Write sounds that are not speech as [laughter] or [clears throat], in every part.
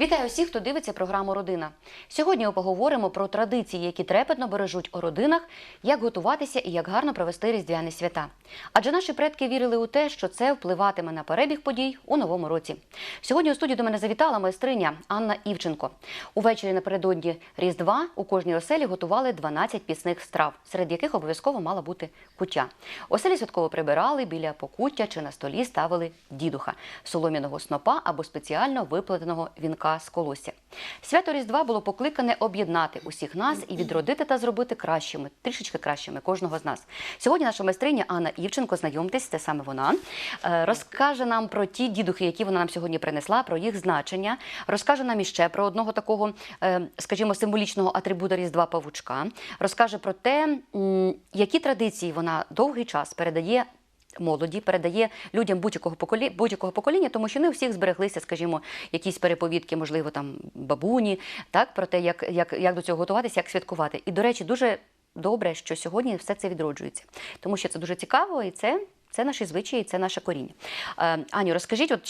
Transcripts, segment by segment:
Вітаю всіх, хто дивиться програму Родина. Сьогодні поговоримо про традиції, які трепетно бережуть у родинах, як готуватися і як гарно провести різдвяні свята. Адже наші предки вірили у те, що це впливатиме на перебіг подій у новому році. Сьогодні у студію до мене завітала майстриня Анна Івченко. Увечері напередодні Різдва у кожній оселі готували 12 пісних страв, серед яких обов'язково мала бути куття. Оселі святково прибирали біля покуття чи на столі ставили дідуха, солом'яного снопа або спеціально виплетеного вінка з колосся. Свято Різдва було покликане об'єднати усіх нас і відродити та зробити кращими, трішечки кращими кожного з нас. Сьогодні наша майстриня Анна Івченко, знайомтесь, це саме вона, е, розкаже нам про ті дідухи, які вона нам сьогодні принесла, про їх значення, розкаже нам іще про одного такого, е, скажімо, символічного атрибута Різдва павучка, розкаже про те, які традиції вона довгий час передає молоді, передає людям будь-якого покоління, будь-якого покоління, тому що не у всіх збереглися, скажімо, якісь переповідки, можливо, там бабуні, так про те, як, як, як до цього готуватися, як святкувати. І, до речі, дуже добре, що сьогодні все це відроджується, тому що це дуже цікаво і це. Це наші звичаї, це наше коріння. Е, Аню, розкажіть, от,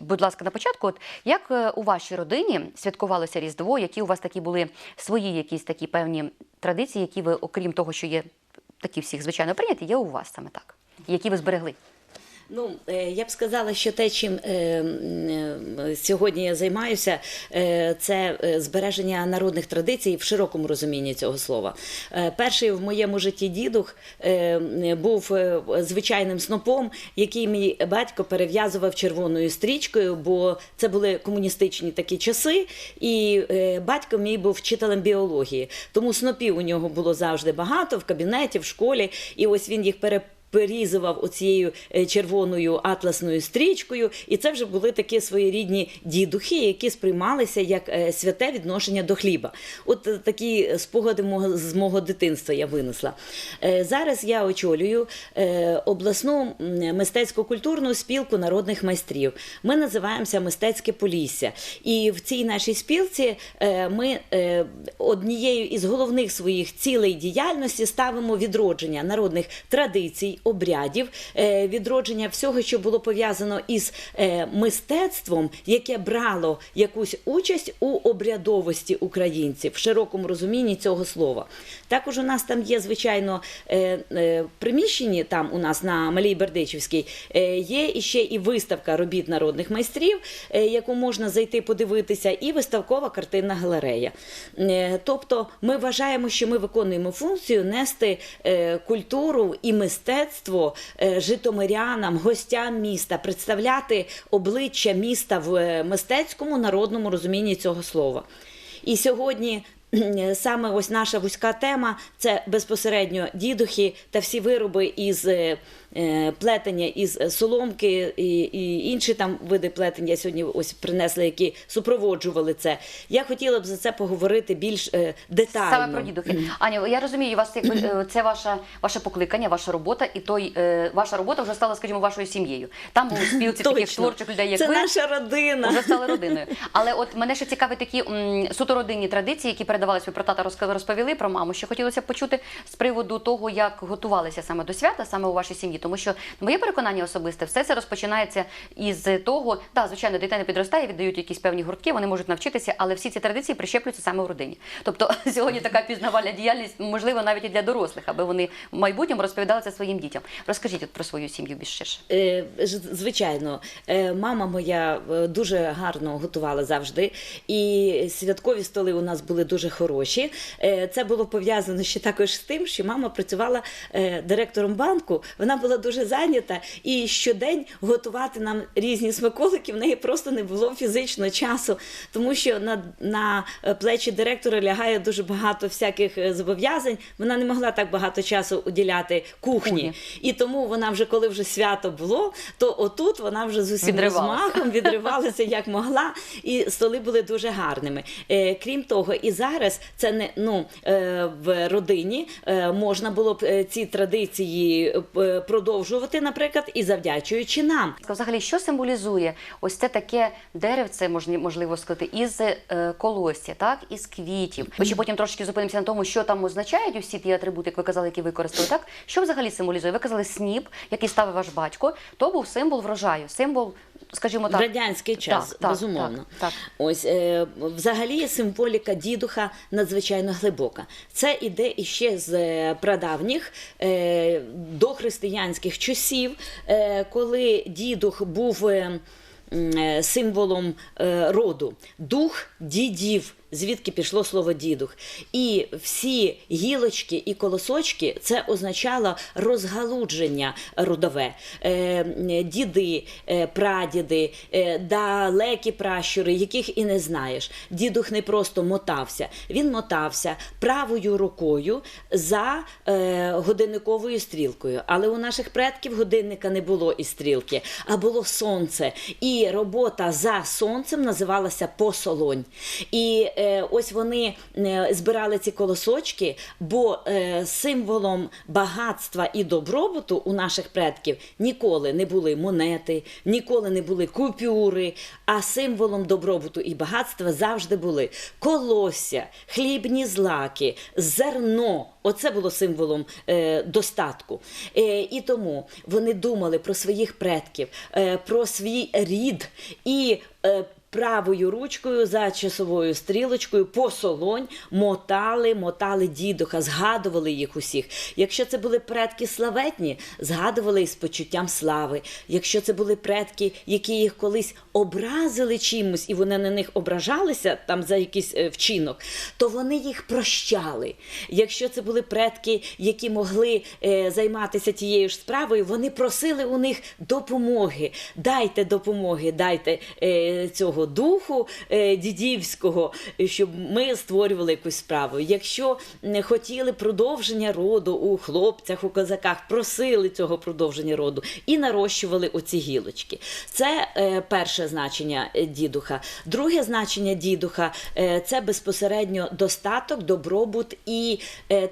будь ласка, на початку, от, як е, у вашій родині святкувалося Різдво, які у вас такі були свої якісь такі певні традиції, які ви, окрім того, що є такі всіх звичайно прийняті, є у вас саме так, які ви зберегли? Ну, е, я б сказала, що те, чим е, е, сьогодні я займаюся, це збереження народних традицій в широкому розумінні цього слова. Перший в моєму житті дідух був звичайним снопом, який мій батько перев'язував червоною стрічкою, бо це були комуністичні такі часи, і батько мій був вчителем біології. Тому снопів у нього було завжди багато в кабінеті, в школі, і ось він їх пере перерізував оцією е, червоною атласною стрічкою, і це вже були такі своєрідні дідухи, які сприймалися як е, святе відношення до хліба. От е, такі спогади з мого дитинства я винесла. Зараз я очолюю обласну мистецько-культурну спілку народних майстрів. Ми називаємося Мистецьке Полісся. І в цій нашій спілці ми однією із головних своїх цілей діяльності ставимо відродження народних традицій, обрядів, е, відродження всього, що було пов'язано із е, мистецтвом, яке брало якусь участь у обрядовості українців в широкому розумінні цього слова. Також у нас там є, звичайно, е, приміщенні там у нас на Малій Бердичівській є іще і виставка робіт народних майстрів, яку можна зайти подивитися, і виставкова картинна галерея. Тобто ми вважаємо, що ми виконуємо функцію нести культуру і мистецтво е, житомирянам, гостям міста, представляти обличчя міста в е, мистецькому народному розумінні цього слова. І сьогодні саме ось наша вузька тема це безпосередньо дідухи та всі вироби із е, е, плетення із соломки і, і інші там види плетення сьогодні ось принесли, які супроводжували це. Я хотіла б за це поговорити більш е, детально. Саме про дідухи. Аню, я розумію, вас е, [clears throat] це ваша, ваше покликання, ваша робота, і той, е, ваша робота вже стала, скажімо, вашою сім'єю. Там були спілці таких творчих людей, як це ви. наша родина. Вже стали родиною. Але от мене ще цікаві такі суто родинні традиції, які передавалися ви про тата розповіли про маму. Що хотілося б почути з приводу того, як готувалися саме до свята, саме у вашій сім'ї. Тому що моє переконання особисте, все це розпочинається із того, так, звичайно, дитина підростає, віддають якісь певні гуртки, вони можуть навчитися, але всі ці традиції прищеплюються саме в родині. Тобто [laughs] сьогодні така пізнавальна діяльність, можливо, навіть і для дорослих, аби вони в майбутньому розповідали це своїм дітям. Розкажіть про свою сім'ю більш ширше. Е, Звичайно, Е, мама моя е, дуже гарно готувала завжди, і святкові столи у нас були дуже хороші. Це було пов'язано ще також з тим, що мама працювала директором банку. Вона була дуже зайнята і щодень готувати нам різні смаколики. В неї просто не було фізично часу, тому що на, на е, плечі директора лягає дуже багато всяких е, зобов'язань. Вона не могла так багато часу уділяти кухні. І тому вона вже, коли вже свято було, то отут вона вже з усім розмахом відривалася як могла, і столи були дуже гарними. Е, крім того, і зараз це не ну е, в родині е, можна було б е, ці традиції е, продовжувати, наприклад, і завдячуючи нам. Взагалі, що символізує ось це таке деревце, можливо сказати, із е, колосся, так, із квітів. Ми ще потім трошки зупинимося на тому, що там означають усі ті атрибути, як ви казали, які використали. Так, що взагалі символізує? Ви казали сніп, який ставив ваш батько, то був символ врожаю, символ скажімо так, радянський час, Так, так, безумовно. так, так. Ось е, взагалі символіка дідуха надзвичайно глибока. Це іде іще з е, прадавніх е, дохристиянських часів, е, коли дідух був. Е, е, Символом е, роду дух дідів, звідки пішло слово дідух. І всі гілочки і колосочки це означало розгалудження родове. Е, діди, е, прадіди, е, далекі пращури, яких і не знаєш. Дідух не просто мотався, він мотався правою рукою за годинниковою стрілкою. Але у наших предків годинника не було і стрілки, а було сонце. І робота за сонцем називалася посолонь. І ось вони е, збирали ці колосочки, бо е, символом багатства і добробуту у наших предків ніколи не були монети, ніколи не були купюри, а символом добробуту і багатства завжди були колосся, хлібні злаки, зерно. Оце було символом е, достатку. Е, і тому вони думали про своїх предків, е, про свій рід і. Е, Правою ручкою за часовою стрілочкою по солонь мотали, мотали дідуха, згадували їх усіх. Якщо це були предки славетні, згадували із почуттям слави. Якщо це були предки, які їх колись образили чимось, і вони на них ображалися там за якийсь е, вчинок, то вони їх прощали. Якщо це були предки, які могли е, займатися тією ж справою, вони просили у них допомоги. Дайте допомоги, дайте е, цього духу е, дідівського, е, щоб ми створювали якусь справу. Якщо не хотіли продовження роду у хлопцях, у козаках, просили цього продовження роду і нарощували оці гілочки. Це е, перше значення дідуха. Друге значення дідуха це безпосередньо достаток, добробут і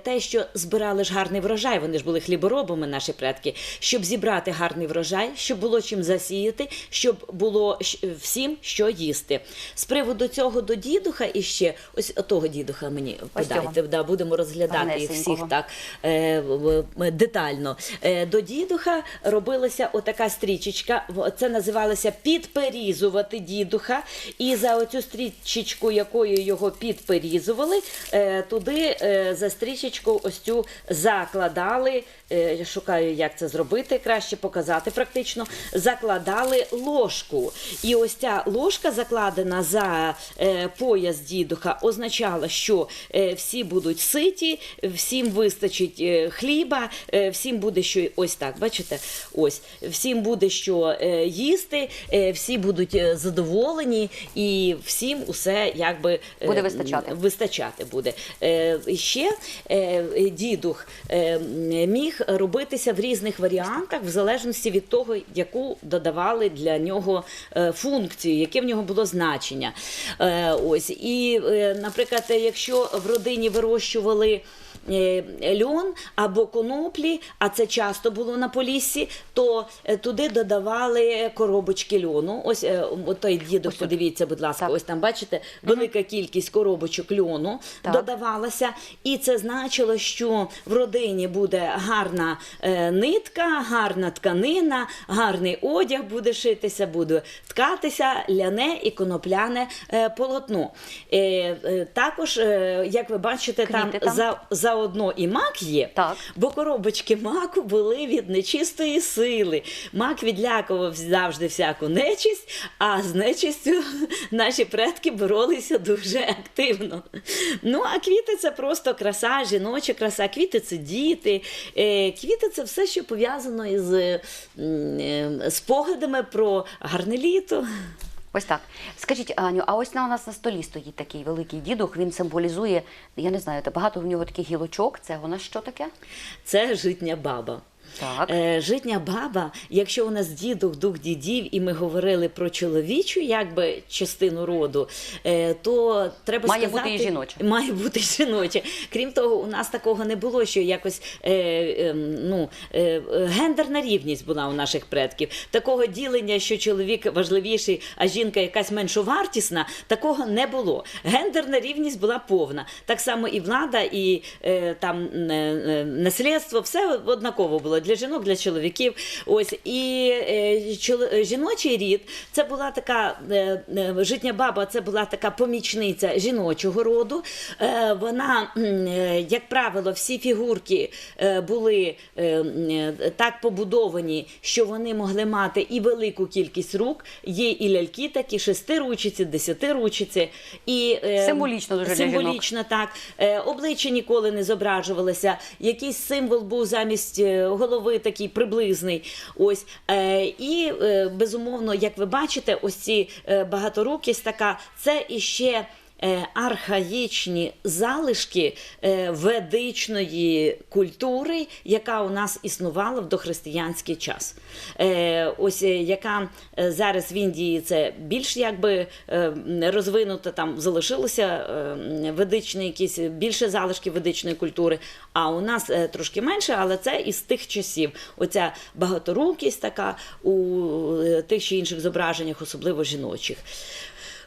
те, що збирали ж гарний врожай. Вони ж були хліборобами, наші предки, щоб зібрати гарний врожай, щоб було чим засіяти, щоб було всім що їсти. З приводу цього до дідуха і ще ось того дідуха мені подайте. Да, будемо розглядати їх всіх так е, детально. Е, До дідуха робилася отака стрічечка. Це називалося підперізувати дідуха. І за оцю стрічечку, якою його підперізували, е, туди е, за стрічечку ось цю закладали. е, Я шукаю, як це зробити, краще показати практично. Закладали ложку. І ось ця ложка закладена за е, пояс дідуха, означала, що е, всі будуть ситі, всім вистачить е, хліба, всім буде що ось так. Бачите, ось всім буде що їсти, всі будуть задоволені, і всім усе якби Буде вистачати. вистачати буде. Ще дідух міг робитися в різних варіантах, в залежності від того, яку додавали для нього функцію, яке в нього було значення. Е, ось і, е, наприклад, якщо в родині вирощували. Е, Льон або коноплі, а це часто було на поліссі, то е, туди додавали коробочки льону. Ось е, той дідок, Ось подивіться, будь ласка, Так. ось там бачите, велика кількість коробочок льону Так. додавалася, і це значило, що в родині буде гарна нитка, гарна тканина, гарний одяг буде шитися, буде ткатися ляне і конопляне полотно. Також, як ви бачите, там, Квіти там. За, заодно і мак є, Так. бо коробочки маку були від нечистої сили. Мак відлякував завжди всяку нечисть, а з нечистю [laughs] наші предки боролися дуже активно. Ну, а квіти це просто краса, жіноча краса. Квіти це діти. Е, Квіти це все, що пов'язано із е, спогадами про гарне літо. Ось так. Скажіть, Аню, а ось на у нас на столі стоїть такий великий дідух. Він символізує, я не знаю, багато в нього таких гілочок. Це нас що таке? Це житня баба. Так. Е, житня баба, якщо у нас дідух, дух дідів, і ми говорили про чоловічу якби, частину роду, е, то треба Має сказати, бути і жіноча. Має бути і жіноче. Крім того, у нас такого не було, що якось е, е, ну, е, гендерна рівність була у наших предків. Такого ділення, що чоловік важливіший, а жінка якась меншовартісна, такого не було. Гендерна рівність була повна. Так само і влада, і е, там е, е, наслідство, все однаково було. Для жінок, для чоловіків. Ось і е, жіночий рід це була така е, е, житня баба, це була така помічниця жіночого роду. Е, Вона, е, як правило, всі фігурки е, були е, е, так побудовані, що вони могли мати і велику кількість рук. Є і ляльки такі шестиручиці, десятиручиці. І, е, Символічно дуже для жінок. так. Е, Обличчя ніколи не зображувалося. Якийсь символ був замість е, голови такий приблизний. Ось. Е, І, е, безумовно, як ви бачите, ось ці е, багаторукість така, це іще. Е, Архаїчні залишки е, ведичної культури, яка у нас існувала в дохристиянський час. Е, Ось яка зараз в Індії це більш якби розвинута, там залишилося ведичні якісь більше залишки ведичної культури. А у нас трошки менше, але це із тих часів. Оця багаторукість така у тих чи інших зображеннях, особливо жіночих.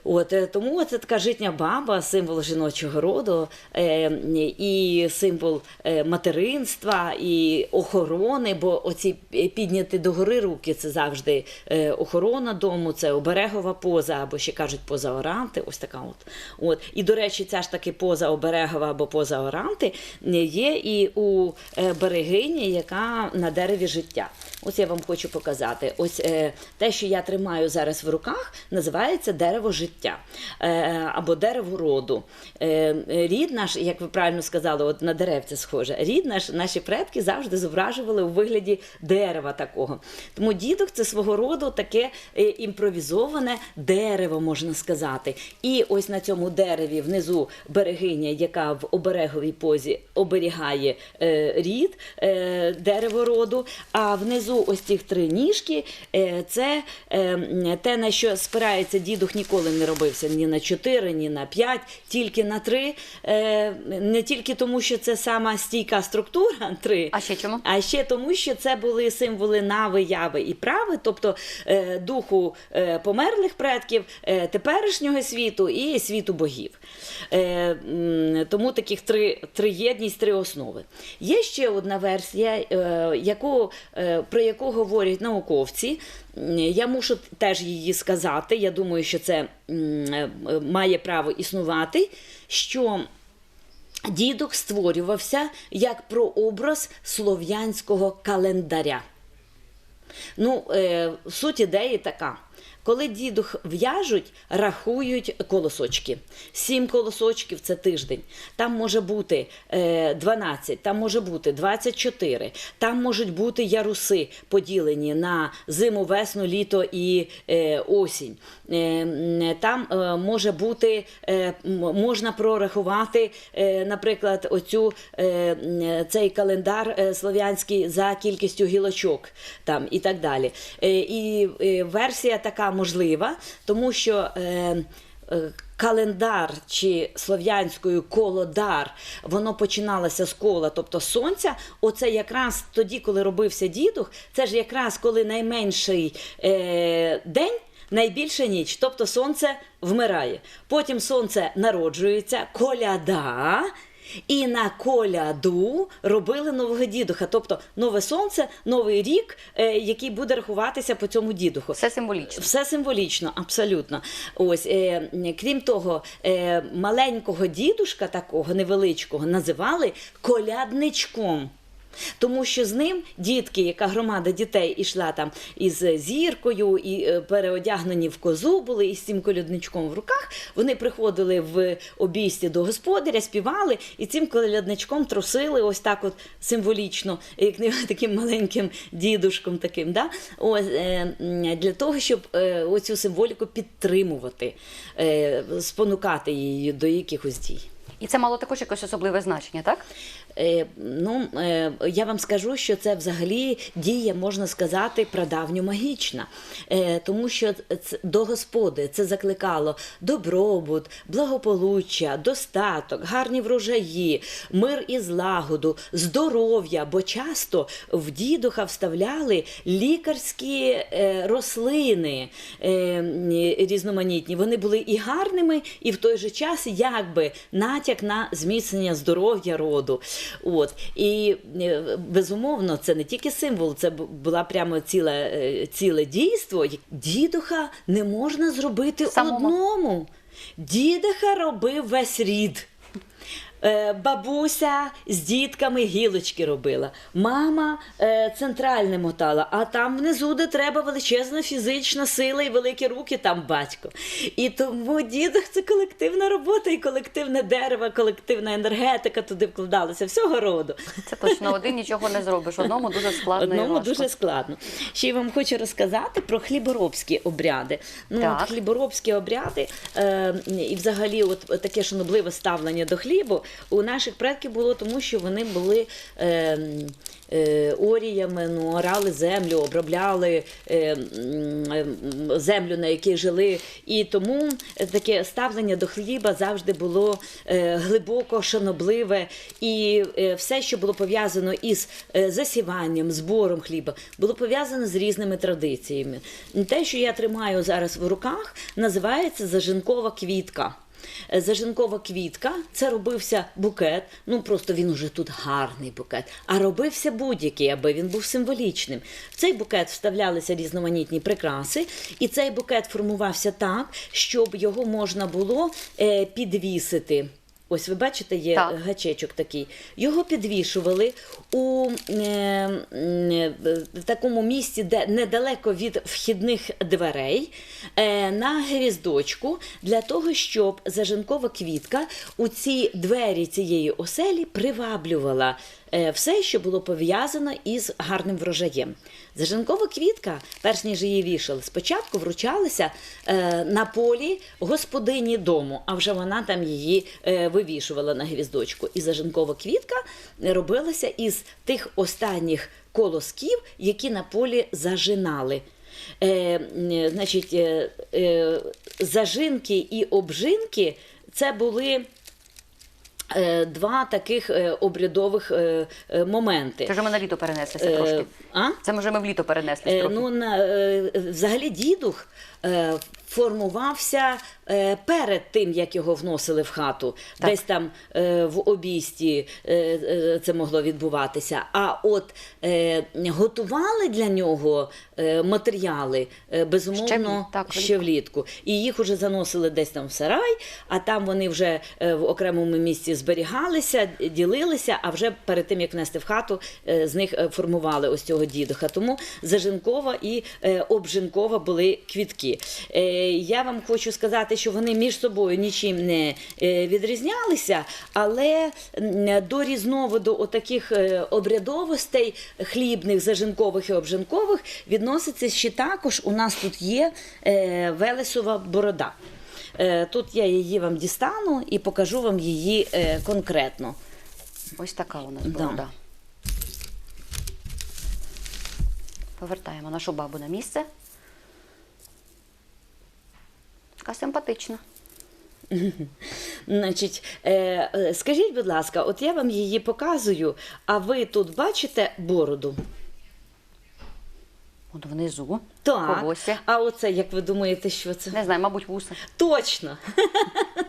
От е, тому це така житня баба, символ жіночого роду, е, і символ е, материнства, і охорони, бо оці підняті догори руки це завжди е, охорона дому, це оберегова поза, або ще кажуть поза оранти. Ось така от. От. І, до речі, ця ж таки поза оберегова або поза оранти є і у берегині, яка на дереві життя. Ось я вам хочу показати. Ось те, що я тримаю зараз в руках, називається дерево життя е, або дерево роду. Е, рід наш, як ви правильно сказали, от на деревце схоже. Рід наш, наші предки завжди зображували у вигляді дерева такого. Тому дідок це свого роду таке е, імпровізоване дерево, можна сказати. І ось на цьому дереві внизу берегиня, яка в обереговій позі оберігає е, рід, е, дерево роду, а внизу ось цих три ніжки е, це е, те, на що спирається дідух, ніколи не робився ні на чотири, ні на п'ять, тільки на три. Е, Не тільки тому, що це сама стійка структура [laughs] три, А ще чому? а ще тому, що це були символи нави, яви і прави, тобто е, духу е, померлих предків, теперішнього світу і світу богів. Тому таких три, три єдність, три основи. Є ще одна версія, яку, про яку говорять науковці. Я мушу теж її сказати. Я думаю, що це е, має право існувати. що Дідок створювався як прообраз слов'янського календаря. Ну, е, суть ідеї така. Коли дідух в'яжуть, рахують колосочки. Сім колосочків це тиждень. Там може бути е, 12, там може бути 24, там можуть бути яруси поділені на зиму, весну, літо і е, осінь. Е, там е, може бути, е, можна прорахувати, е, наприклад, оцю, е, цей календар е, слов'янський за кількістю гілочок там, і так далі. Е, і е, версія така можлива, тому що. Е, е, Календар чи слов'янською колодар, воно починалося з кола, тобто сонця. Оце якраз тоді, коли робився дідух, це ж якраз коли найменший е, день, найбільша ніч, тобто сонце вмирає. Потім сонце народжується, коляда. І на коляду робили нового дідуха, тобто нове сонце, новий рік, е, який буде рахуватися по цьому дідуху. Все символічно. Все символічно, абсолютно. Ось е, крім того, е, маленького дідушка такого невеличкого називали колядничком. Тому що з ним дітки, яка громада дітей ішла там із зіркою, і е, переодягнені в козу були із цим колядничком в руках. Вони приходили в обійсті до господаря, співали і цим колядничком трусили ось так, от символічно, як не [laughs] таким маленьким дідушком таким. Да? Ось, е, для того, щоб е, оцю символіку підтримувати, е, спонукати її до якихось дій. І це мало також якесь особливе значення, так? Е, ну, е, я вам скажу, що це взагалі дія, можна сказати, прадавньо магічна. Е, тому що до Господи це закликало добробут, благополуччя, достаток, гарні врожаї, мир і злагоду, здоров'я, бо часто в дідуха вставляли лікарські рослини різноманітні. Вони були і гарними, і в той же час якби натяк на зміцнення здоров'я роду. От. І е, безумовно, це не тільки символ, це бу- була прямо ціле, е, ціле дійство. Дідуха не можна зробити Самому. одному. Дідуха робив весь рід. Е, Бабуся з дітками гілочки робила. Мама е, центральне мотала, а там внизу, де треба величезна фізична сила і великі руки, там батько. І тому дідух це колективна робота і колективне дерево, колективна енергетика туди вкладалася, всього роду. Це точно один нічого не зробиш. Одному дуже складно Одному дуже складно. Ще й вам хочу розказати про хліборобські обряди. Ну, Так. от хліборобські обряди е, і взагалі от таке шанобливе ставлення до хлібу у наших предків було тому, що вони були. Е, е, Оріями ну, орали землю, обробляли е, е, землю, на якій жили. І тому таке ставлення до хліба завжди було е, глибоко шанобливе. І е, все, що було пов'язано із е, засіванням, збором хліба, було пов'язано з різними традиціями. Те, що я тримаю зараз в руках, називається зажинкова квітка. Е, Зажинкова квітка це робився букет. Ну просто він уже тут гарний букет, а робився будь-який, аби він був символічним. В цей букет вставлялися різноманітні прикраси, і цей букет формувався так, щоб його можна було е, підвісити. Ось ви бачите, є Так. гачечок такий. Його підвішували у е, е, такому місці, де недалеко від вхідних дверей, е, на гріздочку для того, щоб зажинкова квітка у ці двері цієї оселі приваблювала все, що було пов'язано із гарним врожаєм. Зажинкова квітка, перш ніж її вішали, спочатку вручалася е, на полі господині дому, а вже вона там її е, вивішувала на гвіздочку. І зажинкова квітка робилася із тих останніх колосків, які на полі зажинали. Е, е, значить, е, е, зажинки і обжинки це були. Е, Два таких е, обрядових е, моменти. Це вже ми на літо перенеслися трошки. А? Це може ми в літо перенеслися Е. Ну, на, е, взагалі дідух е, формувався е, перед тим, як його вносили в хату. Так. Десь там е, в обійсті е, е, це могло відбуватися. А от е, готували для нього е, матеріали, е, безумовно, Ще так, ще влітку. І їх уже заносили десь там в сарай, а там вони вже е, в окремому місці зберігалися, ділилися, а вже перед тим, як внести в хату, е, з них е, формували ось цього дідуха. Тому зажинкова і е, обжинкова були квітки. Е, Я вам хочу сказати, що вони між собою нічим не е, відрізнялися, але до різновиду отаких е, обрядовостей хлібних, зажинкових і обжинкових відноситься ще також. У нас тут є е, Велесова борода. Тут я її вам дістану і покажу вам її конкретно. Ось така у нас Да. борода. Повертаємо нашу бабу на місце. Така симпатична. Значить, е, е, скажіть, будь ласка, от я вам її показую, а ви тут бачите бороду? От внизу. Так. Волосся. А оце, як ви думаєте, що це? Не знаю, мабуть, вуса. Точно. [laughs]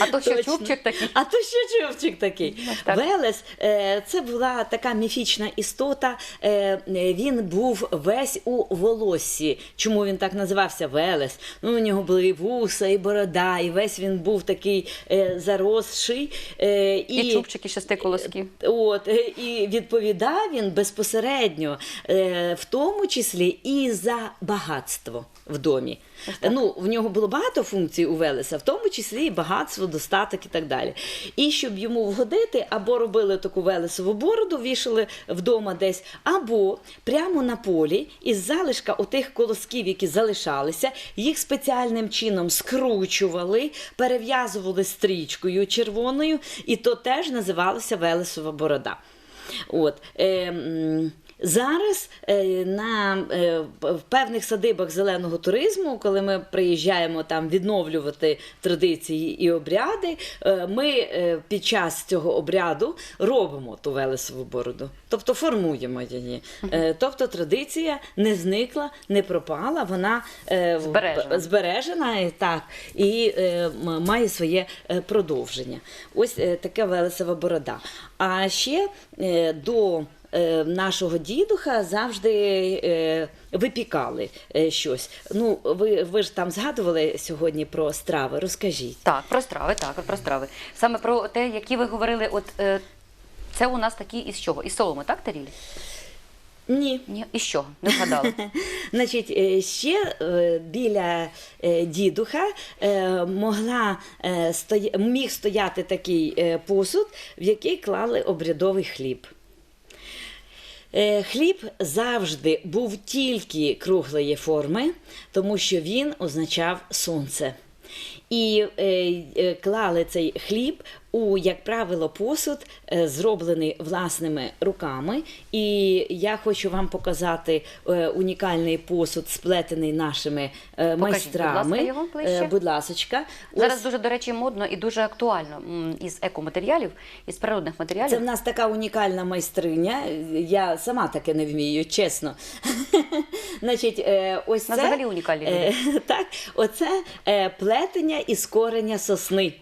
А то що Точно. чубчик такий. А то що чубчик такий? Ну, так. Велес е, це була така міфічна істота. Е, він був весь у волоссі. Чому він так називався Велес? Ну, у нього були і вуса, і борода, і весь він був такий е, заросший. Е, І чубчик із шести колосків. От, е, і відповідав він безпосередньо, е, в тому числі і за багатство в домі. Ну, в нього було багато функцій у Велеса, в тому числі і багатство, достаток і так далі. І щоб йому вгодити, або робили таку Велесову бороду, вішали вдома десь, або прямо на полі із залишка отих колосків, які залишалися, їх спеціальним чином скручували, перев'язували стрічкою червоною, і то теж називалося Велесова борода. От, е, Зараз е, на е, в певних садибах зеленого туризму, коли ми приїжджаємо там відновлювати традиції і обряди, е, ми під час цього обряду робимо ту велесову бороду, тобто формуємо її. Тобто традиція не зникла, не пропала, вона Збережена. збережена і так, і має своє продовження. Ось така велесова борода. А ще до нашого дідуха завжди е, випікали е, щось. Ну, ви, ви ж там згадували сьогодні про страви. Розкажіть. Так, про страви, так, про страви. Саме про те, які ви говорили, от е, це у нас такі із чого? Із соломи, так, тарілі? Ні. Ні, із чого? Не вгадали. [laughs] Значить, е, ще е, біля е, дідуха е, могла е, стоя- міг стояти такий е, посуд, в який клали обрядовий хліб. Е, Хліб завжди був тільки круглої форми, тому що він означав сонце. І е, е, клали цей хліб у, як правило, посуд, е, зроблений власними руками. І я хочу вам показати е, унікальний посуд, сплетений нашими е, майстрами. будь ласка, його. Будь ласочка. Зараз Ось дуже, до речі, модно і дуже актуально із екоматеріалів, із природних матеріалів. Це в нас така унікальна майстриня. Я сама таке не вмію, чесно. [laughs] Значить, ось це, взагалі унікальні [laughs] Так, оце плетення із кореня сосни.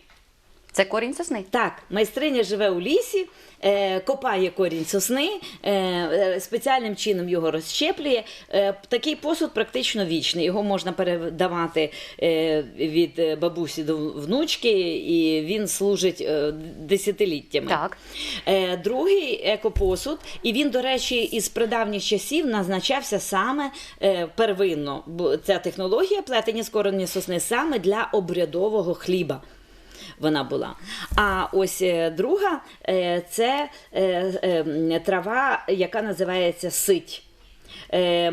Це корінь сосни. Так, майстриня живе у лісі, е, копає корінь сосни, е, е, спеціальним чином його розщеплює. Е, такий посуд практично вічний. Його можна передавати е, від бабусі до внучки, і він служить е, десятиліттями. Так. Е, другий екопосуд, і він, до речі, із прадавніх часів назначався саме е, первинно. Бо ця технологія плетення з корення сосни саме для обрядового хліба. Вона була. А ось е, друга е, це е, трава, яка називається сить. Е,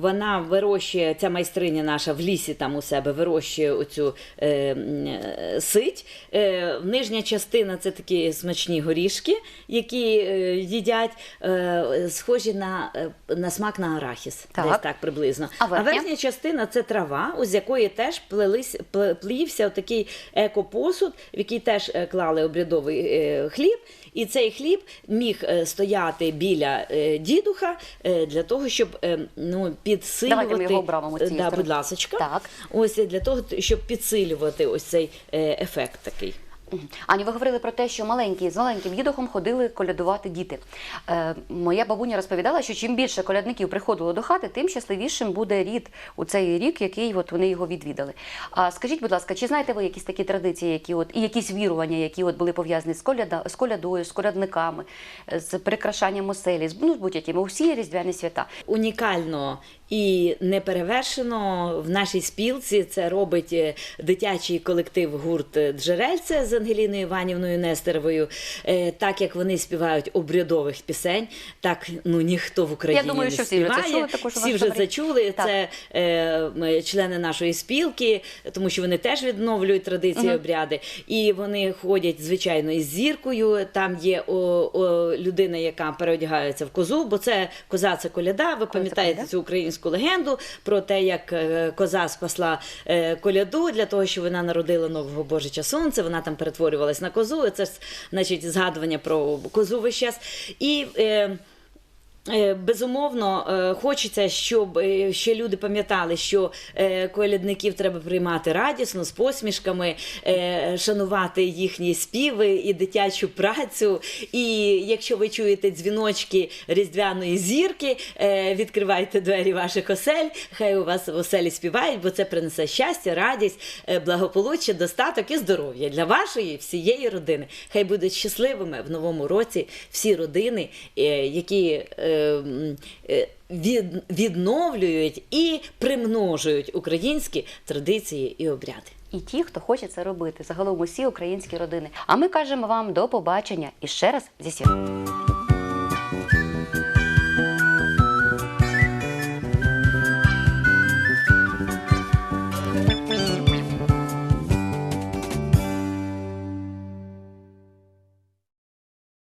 вона вирощує, ця майстриня наша в лісі там у себе вирощує оцю е, е, сить. Е, нижня частина це такі смачні горішки, які е, їдять, е, схожі на, на смак на арахіс. Так. Десь так приблизно. А верхня? верхня частина це трава, з якої теж плелись, пле- плівся такий екопосуд, в який теж клали обрядовий хліб. І цей хліб міг е, стояти біля е, дідуха е, для того, щоб ну, підсилювати. Давайте ми його обрамимо да, будь ласочка. Так. Ось для того, щоб підсилювати ось цей ефект такий. Ані, ви говорили про те, що маленькі з маленьким дідухом ходили колядувати діти. Е, моя бабуня розповідала, що чим більше колядників приходило до хати, тим щасливішим буде рід у цей рік, який от вони його відвідали. А скажіть, будь ласка, чи знаєте ви якісь такі традиції, які от і якісь вірування, які от були пов'язані з коляда, з колядою, з колядниками, з прикрашанням оселі, з ну будь-якими усі різдвяні свята? Унікально і неперевершено в нашій спілці це робить е, дитячий колектив гурт Джерельце з Ангеліною Іванівною Нестеровою. Е, Так як вони співають обрядових пісень, так ну ніхто в Україні думаю, не що всі вже це співає. чули, також всі вже в це чули. Так. Це е, члени нашої спілки, тому що вони теж відновлюють традиції обряди. І вони ходять, звичайно, із зіркою. Там є о, о, людина, яка переодягається в козу, бо це коза це коляда. Ви пам'ятаєте цю українську легенду про те, як е, коза спасла е, коляду для того, що вона народила нового Божича сонце. Вона там перетворювалась на козу. Це значить згадування про козу весь час. І Е, Безумовно, е, хочеться, щоб е, ще люди пам'ятали, що е, колядників треба приймати радісно, з посмішками, е, шанувати їхні співи і дитячу працю. І якщо ви чуєте дзвіночки різдвяної зірки, е, відкривайте двері ваших осель, хай у вас в оселі співають, бо це принесе щастя, радість, е, благополуччя, достаток і здоров'я для вашої всієї родини. Хай будуть щасливими в новому році всі родини, е, які е, е, відновлюють і примножують українські традиції і обряди. І ті, хто хоче це робити, загалом усі українські родини. А ми кажемо вам до побачення і ще раз зі святом.